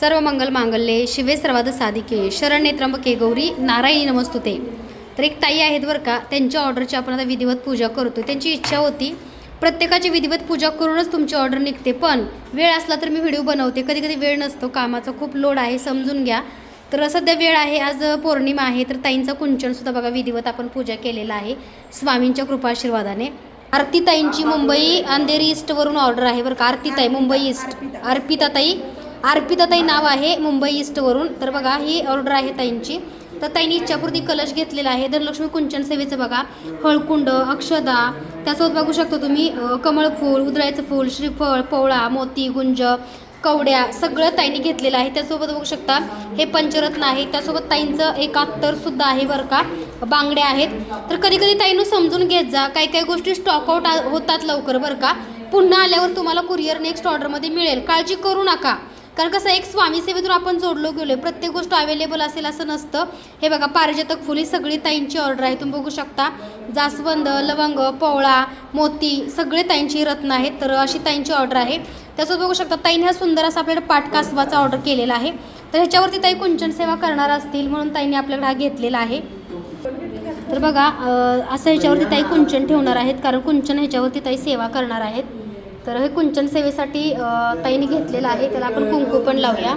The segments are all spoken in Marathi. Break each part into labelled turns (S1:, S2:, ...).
S1: सर्व मंगल मांगल्ये शिवे सर्वाद साधिके शरण्ये त्र्यंबके गौरी नारायणी नमस्तुते. तर एक ताई आहेत बरं का त्यांच्या ऑर्डरची आपण आता विधिवत पूजा करतो त्यांची इच्छा होती प्रत्येकाची विधिवत पूजा करूनच तुमची ऑर्डर निघते पण वेळ असला तर मी व्हिडिओ बनवते. कधी कधी वेळ नसतो कामाचा खूप लोड आहे समजून घ्या. तर सध्या वेळ आहे आज पौर्णिमा आहे तर ताईंचा कुंचनसुद्धा बघा विधिवत आपण पूजा केलेला आहे स्वामींच्या कृपाशीर्वादाने आरतीताईंची मुंबई अंधेरी ईस्टवरून ऑर्डर आहे बरं का आरतीताई मुंबई ईस्ट. अर्पिता ताई नाव आहे मुंबई ईस्टवरून तर बघा ही ऑर्डर आहे ताईंची. तर ताईंनी इच्छापूर्ती कलश घेतलेला आहे. धनलक्ष्मी कुंचन सेवेचं बघा. हळकुंड अक्षदा त्यासोबत बघू शकतो तुम्ही कमळफूल कमळ फूल फूल श्रीफळ पोवळा मोती गुंज कवड्या सगळं ताईंनी घेतलेलं आहे. त्यासोबत बघू शकता हे पंचरत्न आहे. त्यासोबत ताईंचं एक सुद्धा आहे बरं का. बांगड्या आहेत. तर कधी कधी ताईनं समजून घेत जा. काही काही गोष्टी स्टॉकआउट होतात लवकर बरं का. पुन्हा आल्यावर तुम्हाला कुरिअर नेक्स्ट ऑर्डरमध्ये मिळेल. काळजी करू नका. कारण कसं एक स्वामी सेवेतून आपण जोडलो गेलो प्रत्येक गोष्ट अवेलेबल असेल असं नसतं. हे बघा पारिजातक फुली सगळी ताईंची ऑर्डर आहे. तुम्ही बघू शकता. जास्वंद लवंग पोवळा मोती सगळे ताईंची रत्न आहेत. तर अशी ताईंची ऑर्डर आहे. त्यासोबत बघू शकता ताईने हा सुंदर असा आपल्याकडे पाटकासवाचा ऑर्डर केलेला आहे. तर ह्याच्यावरती ताई कुंचन सेवा करणार असतील म्हणून ताईने आपल्याकडे हा घेतलेला आहे. तर बघा असं ह्याच्यावरती ताई कुंचन ठेवणार आहेत. कारण कुंचन ह्याच्यावरती ताई सेवा करणार आहेत. तर हे कुंचन सेवेसाठी ताईने घेतलेलं आहे. त्याला आपण कुंकू पण लावूया.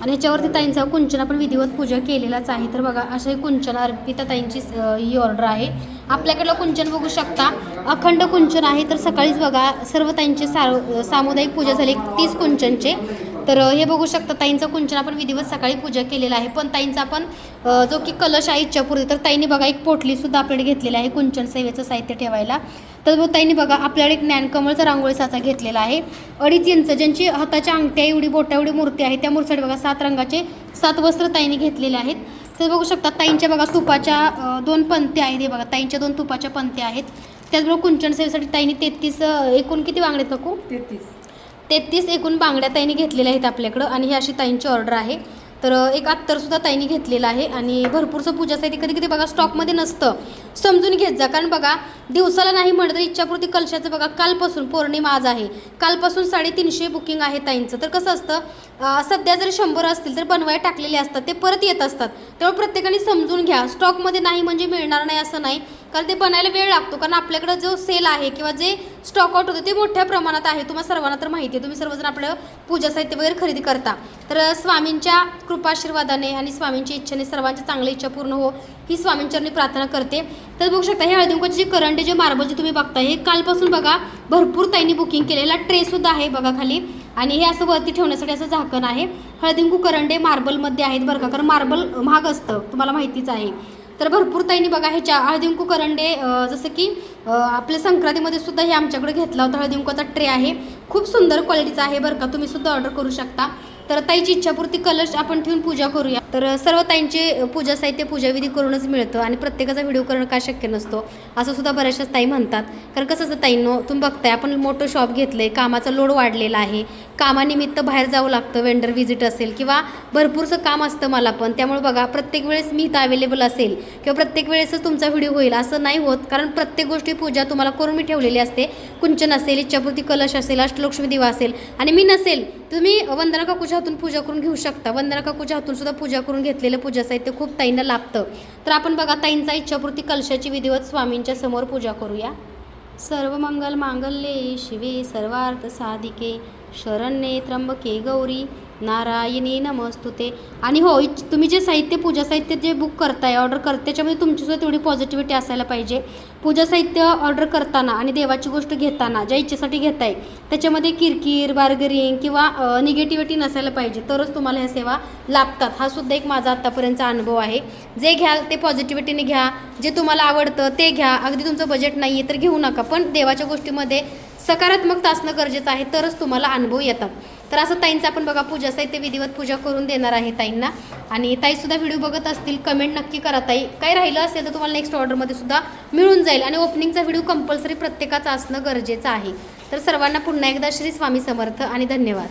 S1: आणि ह्याच्यावरती ताईंचा कुंचन आपण विधिवत पूजा केलेलाच आहे. तर बघा अशा कुंचन अर्पिता ताईंची ही ऑर्डर आहे. आपल्याकडलं कुंचन बघू शकता. अखंड कुंचन आहे. तर सकाळीच बघा सर्व ताईंचे सार सामुदायिक पूजा झाली. तीस कुंचनचे. तर हे बघू शकता ताईंचं कुंचन आपण विधिवत सकाळी पूजा केलेलं आहे. पण ताईंचा आपण जो की कलश आहे इच्छापूर्वी तर ताईंनी बघा एक पोटलीसुद्धा आपल्याकडे घेतलेली आहे कुंचन सेवेचं साहित्य ठेवायला. तर ताईंनी बघा आपल्याकडे एक ज्ञानकमळचा रांगोळी साचा घेतलेला आहे. अडीच इंच ज्यांची हाताच्या अंगठ्या एवढी बोटा एवढी मूर्ती आहे त्या मूर्तीसाठी बघा सात रंगाचे सात वस्त्र ताईंनी घेतलेले आहेत. तर बघू शकता ताईंच्या बघा तुपाच्या दोन पंत्या आहेत. हे बघा ताईंच्या दोन तुपाच्या पंत्या आहेत. त्याचबरोबर कुंचन सेवेसाठी ताईंनी तेहतीस एकूण किती वांगडे नको
S2: तेहतीस.
S1: तेहतीस एकूण बांगड्या ताईंनी घेतलेल्या आहेत आपल्याकडं आणि ही अशी ताईंची ऑर्डर आहे. तर एक अत्तरसुद्धा ताईंनी घेतलेलं आहे आणि भरपूरसं पूजासाठी कधी कधी बघा स्टॉकमध्ये नसतं. समजून घेत जा. कारण बघा दिवसाला नाही म्हणत तर इच्छापूर्ती कलशाचं बघा कालपासून पौर्णिमा आज आहे. कालपासून साडेतीनशे बुकिंग आहे ताईंचं. तर कसं असतं सध्या जर शंभर असतील तर बनवाय टाकलेले असतात. ते परत येत असतात. त्यामुळे प्रत्येकाने समजून घ्या. स्टॉकमध्ये नाही म्हणजे मिळणार नाही असं नाही. कारण ते बनायला वेळ लागतो. कारण आपल्याकडं जो सेल आहे किंवा जे स्टॉक आउट होतं ते मोठ्या प्रमाणात आहे. तुम्हाला सर्वांना तर माहिती आहे. तुम्ही सर्वजण आपलं पूजा साहित्य वगैरे खरेदी करता. तर स्वामींच्या कृपाशीर्वादाने आणि स्वामींच्या इच्छेने सर्वांच्या चांगली इच्छा पूर्ण हो ही स्वामींचरणी प्रार्थना करते. तर बघू शकता हे हळदीकुंकाचे जे जे मार्बल जे तुम्ही बघता हे कालपासून बघा भरपूर ताईंनी बुकिंग केलेला ट्रेसुद्धा आहे बघा खाली. आणि हे असं वरती ठेवण्यासाठी असं झाकण आहे. हळदिंकू करंडे मार्बलमध्ये आहेत बरं का कारण मार्बल महाग असतं तुम्हाला माहितीच आहे. तर भरपूर ताईंनी बघा ह्याच्या हळदिंकू करंडे जसं की आपल्या संक्रांतीमध्ये सुद्धा हे आमच्याकडे घेतला होता हळदिंकूचा ट्रे आहे. खूप सुंदर क्वालिटीचा आहे बरं का तुम्ही सुद्धा ऑर्डर करू शकता. तर ताईची इच्छापूर्ती कलश आपण ठेवून पूजा करूया. तर सर्व ताईंचे पूजा साहित्य पूजाविधी करूनच मिळतं आणि प्रत्येकाचा व्हिडिओ करणं काय शक्य नसतो असं सुद्धा बऱ्याचशाच ताई म्हणतात. कारण कसं असतं ताईंनो तुम्ही बघताय आपण मोठं शॉप घेतलं आहे कामाचा लोड वाढलेला आहे. कामानिमित्त बाहेर जावं लागतं वेंडर व्हिजिट असेल किंवा भरपूरसं काम असतं मला पण. त्यामुळे बघा प्रत्येक वेळेस मी इथं अवेलेबल असेल किंवा प्रत्येक वेळेसच तुमचा व्हिडिओ होईल असं नाही होत. कारण प्रत्येक गोष्टी पूजा तुम्हाला करून मी ठेवलेली असते. कुंचन असेल इच्छापूर्ती कलश असेल अष्टलक्ष्मी दिवा असेल. आणि मी नसेल तुम्ही वंदना काकूच्या हातून पूजा करून घेऊ शकता. वंदना काकूच्या हातून सुद्धा पूजा करून घेतलेलं पूजा साहित्य खूप ताईंना लाभतं. तर आपण बघा ताईंचा इच्छापूर्ती कलशाची विधिवत स्वामींच्या समोर पूजा करूया. सर्व मंगल मांगल्ये शिवे सर्वार्थ साधिके. शरण्ये त्र्यंबके गौरी नारायणी नमस्तुते आणि हो तुम्ही जे साहित्य पूजा साहित्य जे बुक करताय ऑर्डर करता त्याच्यामध्ये तुमचीसुद्धा तेवढी पॉझिटिव्हिटी असायला पाहिजे. पूजा साहित्य ऑर्डर करताना आणि देवाची गोष्ट घेताना ज्या इच्छेसाठी घेताय त्याच्यामध्ये किरकिर बार्गरिंग किंवा निगेटिव्हिटी नसायला पाहिजे. तरच तुम्हाला ह्या सेवा लाभतात. हा सुद्धा एक माझा आत्तापर्यंतचा अनुभव आहे. जे घ्याल ते पॉझिटिव्हिटीने घ्या. जे तुम्हाला आवडतं ते घ्या. अगदी तुमचं बजेट नाही आहे तर घेऊ नका. पण देवाच्या गोष्टीमध्ये सकारात्मकता असणं गरजेचं आहे तरच तुम्हाला अनुभव येतात. तर असं ताईंचं आपण बघा पूजा साहित्य विधिवत पूजा करून देणार आहे ताईंना. आणि ताईसुद्धा व्हिडिओ बघत असतील कमेंट नक्की करा ताई. काही राहिलं असेल तर तुम्हाला नेक्स्ट ऑर्डरमध्ये सुद्धा मिळून जाईल. आणि ओपनिंगचा व्हिडिओ कंपल्सरी प्रत्येकाचा असणं गरजेचं आहे. तर सर्वांना पुन्हा एकदा श्री स्वामी समर्थ आणि धन्यवाद.